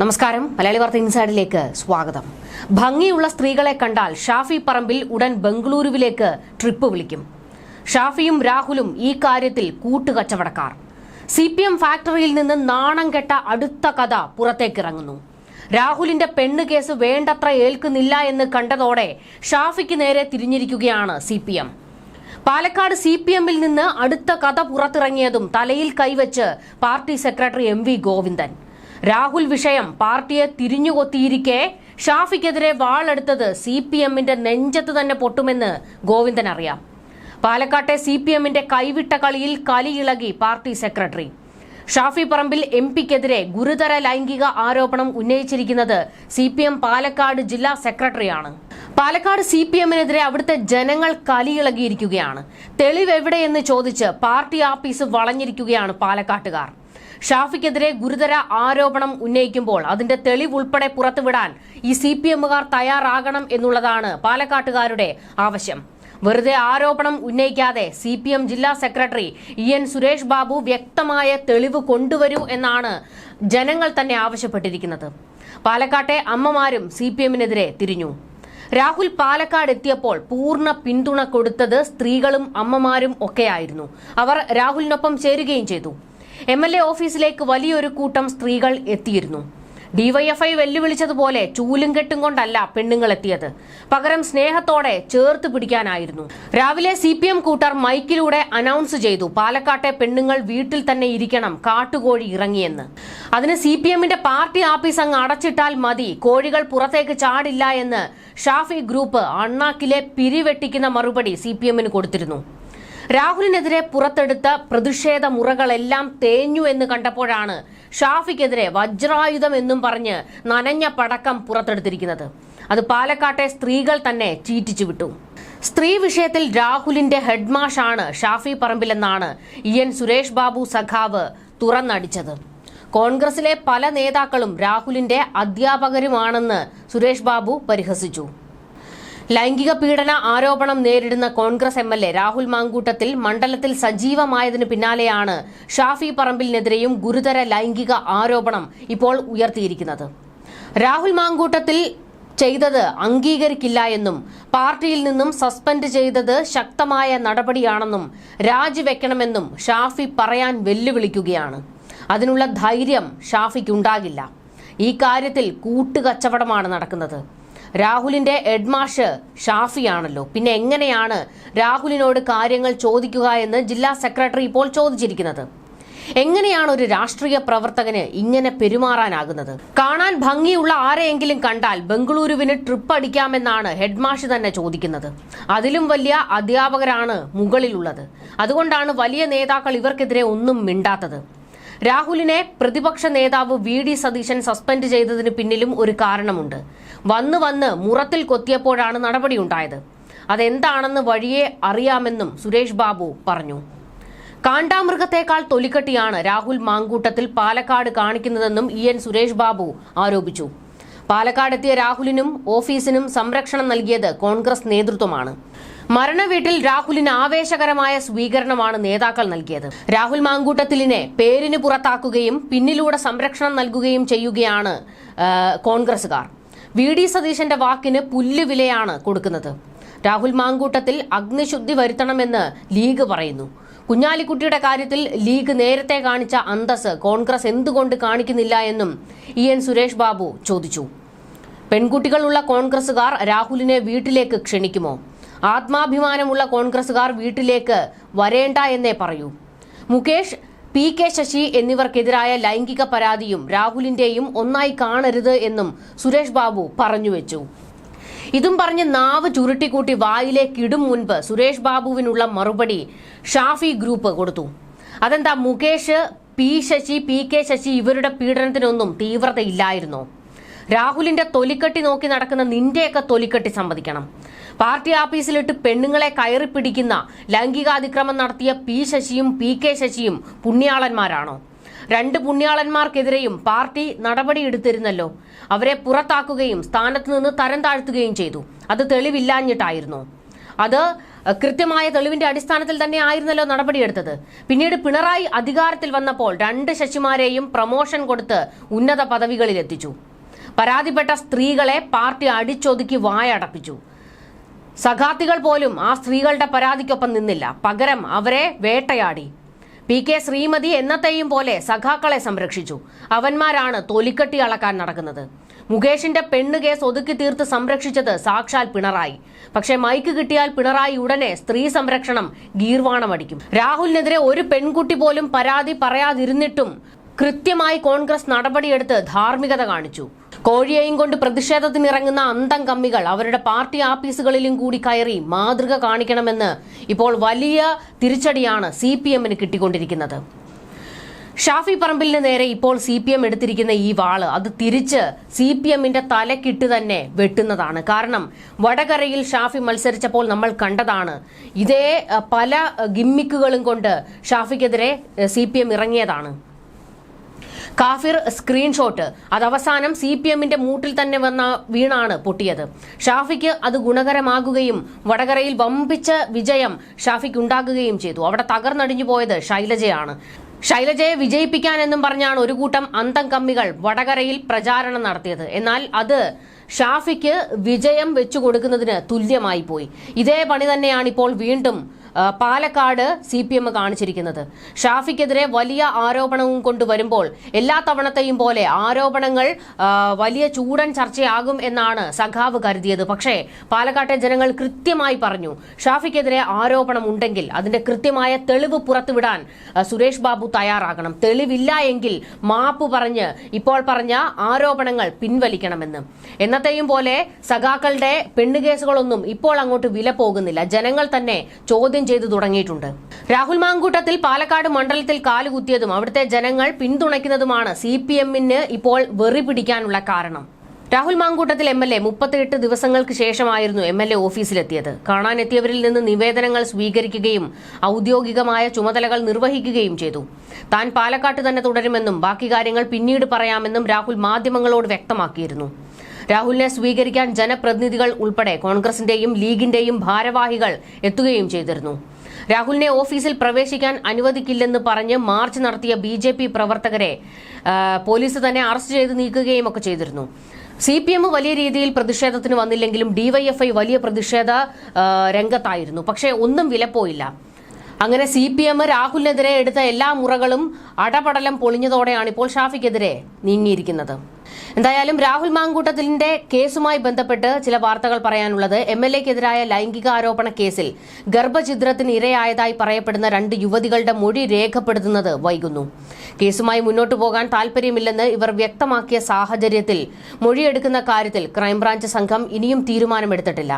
നമസ്കാരം. മലയാളി വാർത്ത ഇൻസൈഡിലേക്ക് സ്വാഗതം. ഭംഗിയുള്ള സ്ത്രീകളെ കണ്ടാൽ ഷാഫി പറമ്പിൽ ഉടൻ ബംഗളൂരുവിലേക്ക് ട്രിപ്പ് വിളിക്കും. ഷാഫിയും രാഹുലും ഈ കാര്യത്തിൽ കൂട്ടുകച്ചവടക്കാർ. സി പി എം ഫാക്ടറിയിൽ നിന്ന് നാണം കെട്ട അടുത്ത കഥ പുറത്തേക്കിറങ്ങുന്നു. രാഹുലിന്റെ പെണ്ണ് കേസ് വേണ്ടത്ര ഏൽക്കുന്നില്ല എന്ന് കണ്ടതോടെ ഷാഫിക്ക് നേരെ തിരിഞ്ഞിരിക്കുകയാണ് C P M Palakkad C P എമ്മിൽ നിന്ന് അടുത്ത കഥ പുറത്തിറങ്ങിയതും തലയിൽ കൈവച്ച് party secretary M V Govindan. Rahul വിഷയം പാർട്ടിയെ തിരിഞ്ഞുകൊത്തിയിരിക്കെ. ഷാഫിക്കെതിരെ വാളെടുത്തത് സി പി എമ്മിന്റെ നെഞ്ചത്ത് തന്നെ പൊട്ടുമെന്ന് ഗോവിന്ദൻ അറിയാം. പാലക്കാട്ടെ സി പി എമ്മിന്റെ കൈവിട്ട കളിയിൽ കലിയിളകി party secretary. Shafi Parambil M പിക്കെതിരെ ഗുരുതര ലൈംഗിക ആരോപണം ഉന്നയിച്ചിരിക്കുന്നത് സി പി എം പാലക്കാട് ജില്ലാ സെക്രട്ടറിയാണ്. പാലക്കാട് സി പി എമ്മിനെതിരെ അവിടുത്തെ ജനങ്ങൾ കലിയിളകിയിരിക്കുകയാണ്. തെളിവ് എവിടെയെന്ന് ചോദിച്ച് പാർട്ടി ആഫീസ് വളഞ്ഞിരിക്കുകയാണ് പാലക്കാട്ടുകാർ. ഷാഫിക്കെതിരെ ഗുരുതര ആരോപണം ഉന്നയിക്കുമ്പോൾ അതിന്റെ തെളിവുൾപ്പെടെ പുറത്തുവിടാൻ ഈ സി പി എമ്മുകാർ തയ്യാറാകണം എന്നുള്ളതാണ് പാലക്കാട്ടുകാരുടെ ആവശ്യം. വെറുതെ ആരോപണം ഉന്നയിക്കാതെ സി പി എം ജില്ലാ സെക്രട്ടറി ഇ എൻ സുരേഷ് ബാബു വ്യക്തമായ തെളിവ് കൊണ്ടുവരൂ എന്നാണ് ജനങ്ങൾ തന്നെ ആവശ്യപ്പെട്ടിരിക്കുന്നത്. പാലക്കാട്ടെ അമ്മമാരും സി പി എമ്മിനെതിരെ തിരിഞ്ഞു. രാഹുൽ പാലക്കാട് എത്തിയപ്പോൾ പൂർണ പിന്തുണ കൊടുത്തത് സ്ത്രീകളും അമ്മമാരും ഒക്കെയായിരുന്നു. അവർ രാഹുലിനൊപ്പം ചേരുകയും ചെയ്തു. എം എൽ എ ഓഫീസിലേക്ക് വലിയൊരു കൂട്ടം സ്ത്രീകൾ എത്തിയിരുന്നു. ഡിവൈഎഫ്ഐ വെല്ലുവിളിച്ചതുപോലെ ചൂലും കെട്ടും കൊണ്ടല്ല പെണ്ണുങ്ങൾ എത്തിയത്. പകരം സ്നേഹത്തോടെ ചേർത്ത് പിടിക്കാനായിരുന്നു. രാവിലെ സി പി എം കൂട്ടർ മൈക്കിലൂടെ അനൗൺസ് ചെയ്തു പാലക്കാട്ടെ പെണ്ണുങ്ങൾ വീട്ടിൽ തന്നെ ഇരിക്കണം കാട്ടുകോഴി ഇറങ്ങിയെന്ന്. അതിന് സി പി എമ്മിന്റെ പാർട്ടി ആഫീസ് അങ്ങ് അടച്ചിട്ടാൽ മതി കോഴികൾ പുറത്തേക്ക് ചാടില്ല എന്ന് ഷാഫി ഗ്രൂപ്പ് അണ്ണാക്കിലെ പിരിവെട്ടിക്കുന്ന മറുപടി സി പി എമ്മിന് കൊടുത്തിരുന്നു. രാഹുലിനെതിരെ പുറത്തെടുത്ത പ്രതിഷേധ മുറകളെല്ലാം തേഞ്ഞു എന്ന് കണ്ടപ്പോഴാണ് ഷാഫിക്കെതിരെ വജ്രായുധം എന്നും പറഞ്ഞ് നനഞ്ഞ പടക്കം പുറത്തെടുത്തിരിക്കുന്നത്. അത് പാലക്കാട്ടെ സ്ത്രീകൾ തന്നെ ചീറ്റിച്ചു വിട്ടു. സ്ത്രീ വിഷയത്തിൽ രാഹുലിന്റെ ഹെഡ്മാഷാണ് ഷാഫി പറമ്പിലെന്നാണ് ഇ എൻ സുരേഷ് ബാബു സഖാവ് തുറന്നടിച്ചത്. കോൺഗ്രസിലെ പല നേതാക്കളും രാഹുലിന്റെ അധ്യാപകരുമാണെന്ന് സുരേഷ് ബാബു പരിഹസിച്ചു. ലൈംഗിക പീഡന ആരോപണം നേരിടുന്ന Congress M L A Rahul Mankoottathil മണ്ഡലത്തിൽ സജീവമായതിന് പിന്നാലെയാണ് ഷാഫി പറമ്പിലിനെതിരെയും ഗുരുതര ലൈംഗിക ആരോപണം ഇപ്പോൾ ഉയർത്തിയിരിക്കുന്നത്. രാഹുൽ മാങ്കൂട്ടത്തിൽ ചെയ്തത് അംഗീകരിക്കില്ല എന്നും പാർട്ടിയിൽ നിന്നും സസ്പെൻഡ് ചെയ്തത് ശക്തമായ നടപടിയാണെന്നും രാജിവെക്കണമെന്നും ഷാഫി പറയാൻ വെല്ലുവിളിക്കുകയാണ്. അതിനുള്ള ധൈര്യം ഷാഫിക്കുണ്ടാകില്ല. ഈ കാര്യത്തിൽ കൂട്ടുകച്ചവടമാണ് നടക്കുന്നത്. രാഹുലിന്റെ എഡ്മാഷ് ഷാഫിയാണല്ലോ. പിന്നെ എങ്ങനെയാണ് രാഹുലിനോട് കാര്യങ്ങൾ ചോദിക്കുക എന്ന് ജില്ലാ സെക്രട്ടറി ഇപ്പോൾ ചോദിച്ചിരിക്കുന്നത്? എങ്ങനെയാണ് ഒരു രാഷ്ട്രീയ പ്രവർത്തകന് ഇങ്ങനെ പെരുമാറാനാകുന്നത്? കാണാൻ ഭംഗിയുള്ള ആരെയെങ്കിലും കണ്ടാൽ ബംഗളൂരുവിന് ട്രിപ്പ് അടിക്കാമെന്നാണ് ഹെഡ്മാഷ് തന്നെ ചോദിക്കുന്നത്. അതിലും വലിയ അധ്യാപകരാണ് മുകളിലുള്ളത്. അതുകൊണ്ടാണ് വലിയ നേതാക്കൾ ഇവർക്കെതിരെ ഒന്നും മിണ്ടാത്തത്. രാഹുലിനെ പ്രതിപക്ഷ നേതാവ് വി ഡി സതീശൻ സസ്പെൻഡ് ചെയ്തതിന് പിന്നിലും ഒരു കാരണമുണ്ട്. വന്ന് വന്ന് മുറത്തിൽ കൊത്തിയപ്പോഴാണ് നടപടിയുണ്ടായത്. അതെന്താണെന്ന് വഴിയെ അറിയാമെന്നും സുരേഷ് ബാബു പറഞ്ഞു. കാണ്ടാമൃഗത്തേക്കാൾ തൊലിക്കട്ടിയാണ് രാഹുൽ മാങ്കൂട്ടത്തിൽ പാലക്കാട് കാണിക്കുന്നതെന്നും ഇ എൻ സുരേഷ് ബാബു ആരോപിച്ചു. പാലക്കാടെത്തിയ രാഹുലിനും ഓഫീസിനും സംരക്ഷണം നൽകിയത് കോൺഗ്രസ് നേതൃത്വമാണ്. മരണവീട്ടിൽ രാഹുലിന് ആവേശകരമായ സ്വീകരണമാണ് നേതാക്കൾ നൽകിയത്. രാഹുൽ മാങ്കൂട്ടത്തിലിനെ പേരിന് പുറത്താക്കുകയും പിന്നിലൂടെ സംരക്ഷണം നൽകുകയും ചെയ്യുകയാണ് കോൺഗ്രസുകാർ വി. ഡി. സതീശന്റെ വാക്കിന് പുല്ലുവിലയാണ് കൊടുക്കുന്നത്. രാഹുൽ മാങ്കൂട്ടത്തിൽ അഗ്നിശുദ്ധി വരുത്തണമെന്ന് ലീഗ് പറയുന്നു. കുഞ്ഞാലിക്കുട്ടിയുടെ കാര്യത്തിൽ ലീഗ് നേരത്തെ കാണിച്ച അന്തസ് കോൺഗ്രസ് എന്തുകൊണ്ട് കാണിക്കുന്നില്ല എന്നും ഇ. എൻ. സുരേഷ് ബാബു ചോദിച്ചു. പെൺകുട്ടികളുള്ള കോൺഗ്രസുകാർ രാഹുലിനെ വീട്ടിലേക്ക് ക്ഷണിക്കുമോ? ആത്മാഭിമാനമുള്ള കോൺഗ്രസുകാർ വീട്ടിലേക്ക് വരേണ്ട എന്നേ പറയൂ. മുകേഷ് പി കെ ശശി എന്നിവർക്കെതിരായ ലൈംഗിക പരാതിയും രാഹുലിന്റെയും ഒന്നായി കാണരുത് എന്നും സുരേഷ് ബാബു പറഞ്ഞുവെച്ചു ഇതും പറഞ്ഞ് നാവ് ചുരുട്ടിക്കൂട്ടി വായിലേക്ക് ഇടും മുൻപ് സുരേഷ് ബാബുവിനുള്ള മറുപടി ഷാഫി ഗ്രൂപ്പ് കൊടുത്തു. അതെന്താ Mukesh P Sasi P K Sasi ഇവരുടെ പീഡനത്തിനൊന്നും തീവ്രതയില്ലായിരുന്നോ. രാഹുലിന്റെ തൊലിക്കെട്ടി നോക്കി നടക്കുന്ന നിന്റെയൊക്കെ തൊലിക്കെട്ടി സമ്മതിക്കണം. പാർട്ടി ആഫീസിലിട്ട് പെണ്ണുങ്ങളെ കയറി പിടിക്കുന്ന ലൈംഗികാതിക്രമം നടത്തിയ പി ശശിയും പി കെ ശശിയും പുണ്യാളന്മാരാണോ? രണ്ട് പുണ്യാളന്മാർക്കെതിരെയും പാർട്ടി നടപടിയെടുത്തിരുന്നല്ലോ. അവരെ പുറത്താക്കുകയും സ്ഥാനത്ത് നിന്ന് തരം താഴ്ത്തുകയും ചെയ്തു. അത് തെളിവില്ലാഞ്ഞിട്ടായിരുന്നു. അത് കൃത്യമായ തെളിവിന്റെ അടിസ്ഥാനത്തിൽ തന്നെ ആയിരുന്നല്ലോ നടപടിയെടുത്തത്. പിന്നീട് പിണറായി അധികാരത്തിൽ വന്നപ്പോൾ രണ്ട് ശശിമാരെയും പ്രമോഷൻ കൊടുത്ത് ഉന്നത പദവികളിലെത്തിച്ചു. പരാതിപ്പെട്ട സ്ത്രീകളെ പാർട്ടി അടിച്ചൊതുക്കി വായടപ്പിച്ചു. സഖാത്തികൾ പോലും ആ സ്ത്രീകളുടെ പരാതിക്കൊപ്പം നിന്നില്ല. പകരം അവരെ വേട്ടയാടി. പി കെ ശ്രീമതി എന്നത്തെയും പോലെ സഖാക്കളെ സംരക്ഷിച്ചു. അവന്മാരാണ് തൊലിക്കെട്ടി അളക്കാൻ നടക്കുന്നത്. മുകേഷിന്റെ പെണ്ണ് കേസ് ഒതുക്കി തീർത്ത് സംരക്ഷിച്ചത് സാക്ഷാൽ പിണറായി. പക്ഷേ മൈക്ക് കിട്ടിയാൽ പിണറായി ഉടനെ സ്ത്രീ സംരക്ഷണം ഗീർവാണമടിക്കും. രാഹുലിനെതിരെ ഒരു പെൺകുട്ടി പോലും പരാതി പറയാതിരുന്നിട്ടും കൃത്യമായി കോൺഗ്രസ് നടപടിയെടുത്ത് ധാർമ്മികത കാണിച്ചു. കോഴിയെയും കൊണ്ട് പ്രതിഷേധത്തിനിറങ്ങുന്ന അന്തം കമ്മികൾ അവരുടെ പാർട്ടി ആഫീസുകളിലും കൂടി കയറി മാതൃക കാണിക്കണമെന്ന് ഇപ്പോൾ വലിയ തിരിച്ചടിയാണ് സി പി എമ്മിന് കിട്ടിക്കൊണ്ടിരിക്കുന്നത്. ഷാഫി പറമ്പിലിന് നേരെ ഇപ്പോൾ സി പി എം എടുത്തിരിക്കുന്ന ഈ വാൾ അത് തിരിച്ച് സി പി എമ്മിന്റെ തലക്കിട്ട് തന്നെ വെട്ടുന്നതാണ്. കാരണം വടകരയിൽ ഷാഫി മത്സരിച്ചപ്പോൾ നമ്മൾ കണ്ടതാണ്. ഇതേ പല ഗിമ്മിക്കുകളും കൊണ്ട് ഷാഫിക്കെതിരെ സി പി എം ഇറങ്ങിയതാണ്. കാഫിർ സ്ക്രീൻഷോട്ട്. അത് അവസാനം സി പി എമ്മിന്റെ മൂട്ടിൽ തന്നെ വന്ന വീണാണ് പൊട്ടിയത്. ഷാഫിക്ക് അത് ഗുണകരമാകുകയും വടകരയിൽ വമ്പിച്ച വിജയം ഷാഫിക്ക് ഉണ്ടാകുകയും ചെയ്തു. അവിടെ തകർന്നടിഞ്ഞു പോയത് ശൈലജയാണ്. ശൈലജയെ വിജയിപ്പിക്കാൻ വിജയിപ്പിക്കാനെന്നും പറഞ്ഞാണ് ഒരു കൂട്ടം അന്തം കമ്മികൾ വടകരയിൽ പ്രചാരണം നടത്തിയത്. എന്നാൽ അത് ഷാഫിക്ക് വിജയം വെച്ചു കൊടുക്കുന്നതിന് തുല്യമായി പോയി. ഇതേ പണി തന്നെയാണ് ഇപ്പോൾ വീണ്ടും പാലക്കാട് സി പി എം കാണിച്ചിരിക്കുന്നത്. ഷാഫിക്കെതിരെ വലിയ ആരോപണവും കൊണ്ടുവരുമ്പോൾ എല്ലാ തവണത്തെയും പോലെ ആരോപണങ്ങൾ വലിയ ചൂടൻ ചർച്ചയാകും എന്നാണ് സഖാവ് കരുതിയത്. പക്ഷേ പാലക്കാട്ടെ ജനങ്ങൾ കൃത്യമായി പറഞ്ഞു ഷാഫിക്കെതിരെ ആരോപണം ഉണ്ടെങ്കിൽ അതിന്റെ കൃത്യമായ തെളിവ് പുറത്തുവിടാൻ സുരേഷ് ബാബു തയ്യാറാകണം. തെളിവില്ല എങ്കിൽ മാപ്പ് പറഞ്ഞ് ഇപ്പോൾ പറഞ്ഞ ആരോപണങ്ങൾ പിൻവലിക്കണമെന്ന്. എന്നത്തെയും പോലെ സഖാക്കളുടെ പെണ്ണുകേസുകളൊന്നും ഇപ്പോൾ അങ്ങോട്ട് വില പോകുന്നില്ല. ജനങ്ങൾ തന്നെ ചോദ്യം ചെയ്തു തുടങ്ങിയിട്ടുണ്ട്. രാഹുൽ മാങ്കൂട്ടത്തിൽ പാലക്കാട് മണ്ഡലത്തിൽ കാലുകുത്തിയതും അവിടുത്തെ ജനങ്ങൾ പിന്തുണയ്ക്കുന്നതുമാണ് സി പി എമ്മിന് ഇപ്പോൾ വെറി പിടിക്കാനുള്ള കാരണം. Rahul Mankoottathil M L A മുപ്പത്തിയെട്ട് ദിവസങ്ങൾക്ക് ശേഷമായിരുന്നു എം എൽ എ ഓഫീസിലെത്തിയത്. കാണാനെത്തിയവരിൽ നിന്ന് നിവേദനങ്ങൾ സ്വീകരിക്കുകയും ഔദ്യോഗികമായ ചുമതലകൾ നിർവഹിക്കുകയും ചെയ്തു. താൻ പാലക്കാട്ട് തന്നെ തുടരുമെന്നും ബാക്കി കാര്യങ്ങൾ പിന്നീട് പറയാമെന്നും രാഹുൽ മാധ്യമങ്ങളോട് വ്യക്തമാക്കിയിരുന്നു. രാഹുലിനെ സ്വീകരിക്കാൻ ജനപ്രതിനിധികൾ ഉൾപ്പെടെ കോൺഗ്രസിന്റെയും ലീഗിന്റെയും ഭാരവാഹികൾ എത്തുകയും ചെയ്തിരുന്നു. രാഹുലിനെ ഓഫീസിൽ പ്രവേശിക്കാൻ അനുവദിക്കില്ലെന്ന് പറഞ്ഞ് മാർച്ച് നടത്തിയ ബി ജെ പി പ്രവർത്തകരെ പോലീസ് തന്നെ അറസ്റ്റ് ചെയ്ത് നീക്കുകയും ഒക്കെ ചെയ്തിരുന്നു. സി പി എം വലിയ രീതിയിൽ പ്രതിഷേധത്തിന് വന്നില്ലെങ്കിലും ഡിവൈഎഫ്ഐ വലിയ പ്രതിഷേധ രംഗത്തായിരുന്നു. പക്ഷേ ഒന്നും വിലപ്പോയില്ല അങ്ങനെ സി പി എം രാഹുലിനെതിരെ എടുത്ത എല്ലാ മുറകളും അടപടലം പൊളിഞ്ഞതോടെയാണ് ഇപ്പോൾ ഷാഫിക്കെതിരെ നീങ്ങിയിരിക്കുന്നത്. എന്തായാലും രാഹുൽ മാങ്കൂട്ടത്തിന്റെ കേസുമായി ബന്ധപ്പെട്ട് ചില വാർത്തകൾ പറയാനുള്ളത് എം എൽ എക്കെതിരായ ലൈംഗിക ആരോപണ കേസിൽ ഗർഭഛിദ്രത്തിന് ഇരയായതായി പറയപ്പെടുന്ന രണ്ട് യുവതികളുടെ മൊഴി രേഖപ്പെടുത്തുന്നത് വൈകുന്നു. കേസുമായി മുന്നോട്ടു പോകാൻ താൽപര്യമില്ലെന്ന് ഇവർ വ്യക്തമാക്കിയ സാഹചര്യത്തിൽ മൊഴിയെടുക്കുന്ന കാര്യത്തിൽ ക്രൈംബ്രാഞ്ച് സംഘം ഇനിയും തീരുമാനമെടുത്തിട്ടില്ല.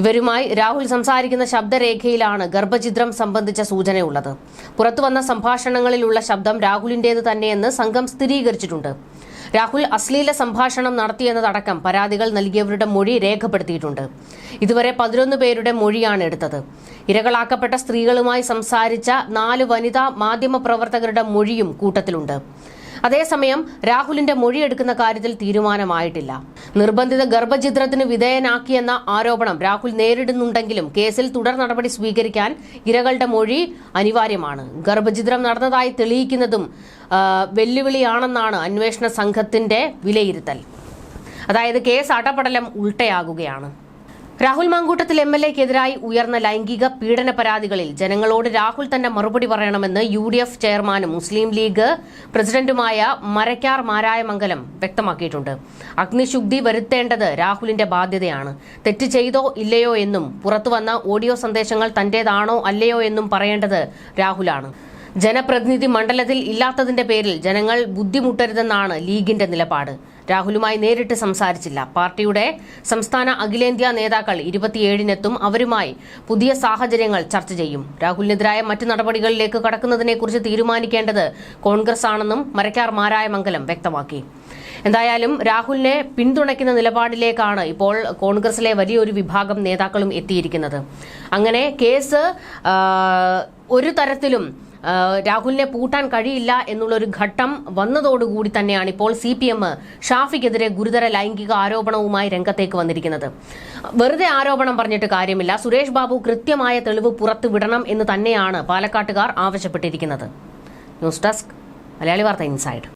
ഇവരുമായി രാഹുൽ സംസാരിക്കുന്ന ശബ്ദരേഖയിലാണ് ഗർഭചിത്രം സംബന്ധിച്ച സൂചനയുള്ളത്. പുറത്തുവന്ന സംഭാഷണങ്ങളിലുള്ള ശബ്ദം രാഹുലിന്റേത് തന്നെയെന്ന് സംഘം സ്ഥിരീകരിച്ചിട്ടുണ്ട്. രാഹുൽ അശ്ലീല സംഭാഷണം നടത്തിയെന്നതടക്കം പരാതികൾ നൽകിയവരുടെ മൊഴി രേഖപ്പെടുത്തിയിട്ടുണ്ട്. ഇതുവരെ പതിനൊന്ന് പേരുടെ മൊഴിയാണ് എടുത്തത്. ഇരകളാക്കപ്പെട്ട സ്ത്രീകളുമായി സംസാരിച്ച നാല് വനിതാ മാധ്യമപ്രവർത്തകരുടെ മൊഴിയും കൂട്ടത്തിലുണ്ട്. അതേസമയം രാഹുലിന്റെ മൊഴിയെടുക്കുന്ന കാര്യത്തിൽ തീരുമാനമായിട്ടില്ല. നിർബന്ധിത ഗർഭഛിദ്രത്തിന് വിധേയനാക്കിയെന്ന ആരോപണം രാഹുൽ നേരിടുന്നുണ്ടെങ്കിലും കേസിൽ തുടർ നടപടി സ്വീകരിക്കാൻ ഇരകളുടെ മൊഴി അനിവാര്യമാണ്. ഗർഭചിത്രം നടന്നതായി തെളിയിക്കുന്നതും വെല്ലുവിളിയാണെന്നാണ് അന്വേഷണ സംഘത്തിന്റെ വിലയിരുത്തൽ. അതായത് കേസ് അടപടലം ഉൾട്ടയാകുകയാണ്. രാഹുൽ മാങ്കൂട്ടത്തിൽ എം എൽ എക്കെതിരായി ഉയർന്ന ലൈംഗിക പീഡന പരാതികളിൽ ജനങ്ങളോട് രാഹുൽ തന്നെ മറുപടി പറയണമെന്ന് യു ഡി എഫ് ചെയർമാനും മുസ്ലിം ലീഗ് പ്രസിഡന്റുമായ മരക്കാർ മാരായ മംഗലം വ്യക്തമാക്കിയിട്ടുണ്ട്. അഗ്നിശുദ്ധി വരുത്തേണ്ടത് രാഹുലിന്റെ ബാധ്യതയാണ്. തെറ്റ് ചെയ്തോ ഇല്ലയോ എന്നും പുറത്തുവന്ന ഓഡിയോ സന്ദേശങ്ങൾ തന്റേതാണോ അല്ലയോ എന്നും പറയേണ്ടത് രാഹുലാണ്. ജനപ്രതിനിധി മണ്ഡലത്തിൽ ഇല്ലാത്തതിന്റെ പേരിൽ ജനങ്ങൾ ബുദ്ധിമുട്ടരുതെന്നാണ് ലീഗിന്റെ നിലപാട്. രാഹുലുമായി നേരിട്ട് സംസാരിച്ചില്ല. പാർട്ടിയുടെ സംസ്ഥാന അഖിലേന്ത്യാ നേതാക്കൾ ഇരുപത്തിയേഴിനെത്തും അവരുമായി പുതിയ സാഹചര്യങ്ങൾ ചർച്ച ചെയ്യും. രാഹുലിനെതിരായ മറ്റ് നടപടികളിലേക്ക് കടക്കുന്നതിനെക്കുറിച്ച് തീരുമാനിക്കേണ്ടത് കോൺഗ്രസ് ആണെന്നും മരക്കാർ മാരായ മംഗലം വ്യക്തമാക്കി. എന്തായാലും രാഹുലിനെ പിന്തുണയ്ക്കുന്ന നിലപാടിലേക്കാണ് ഇപ്പോൾ കോൺഗ്രസിലെ വലിയൊരു വിഭാഗം നേതാക്കളും എത്തിയിരിക്കുന്നത്. അങ്ങനെ കേസ് ഒരു തരത്തിലും രാഹുലിനെ പൂട്ടാൻ കഴിയില്ല എന്നുള്ളൊരു ഘട്ടം വന്നതോടുകൂടി തന്നെയാണ് ഇപ്പോൾ സി പി എം ഷാഫിക്കെതിരെ ഗുരുതര ലൈംഗിക ആരോപണവുമായി രംഗത്തേക്ക് വന്നിരിക്കുന്നത്. വെറുതെ ആരോപണം പറഞ്ഞിട്ട് കാര്യമില്ല. സുരേഷ് ബാബു കൃത്യമായ തെളിവ് പുറത്തുവിടണം എന്ന് തന്നെയാണ് പാലക്കാട്ടുകാർ ആവശ്യപ്പെട്ടിരിക്കുന്നത്. ന്യൂസ് ഡെസ്ക് മലയാളി വാർത്ത ഇൻസൈഡ്.